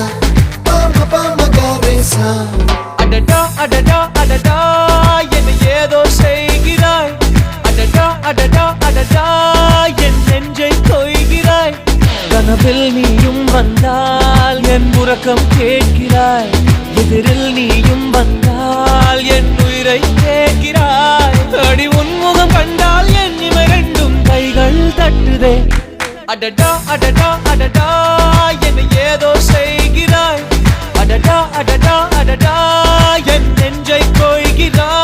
Garesa, Bama Bama Garesa. Adada, adada, adada, என்னை ஏதோ செய்கிறாய் அடடா அடடா அடடா என் நெஞ்சை கொய்கிறாய் கனவில் நீயும் வந்தால் என் உறக்கம் கேட்கிறாய் எதிரில் நீயும் வந்தால் என் உயிரை கேட்கிறாய் அடி உன்முகம் கண்டால் என் இமை ரெண்டும் கைகள் தட்டுதே அடடா அடடா அடடா என்னை ஏதோ என் நெஞ்சை கொய்கிறாய்?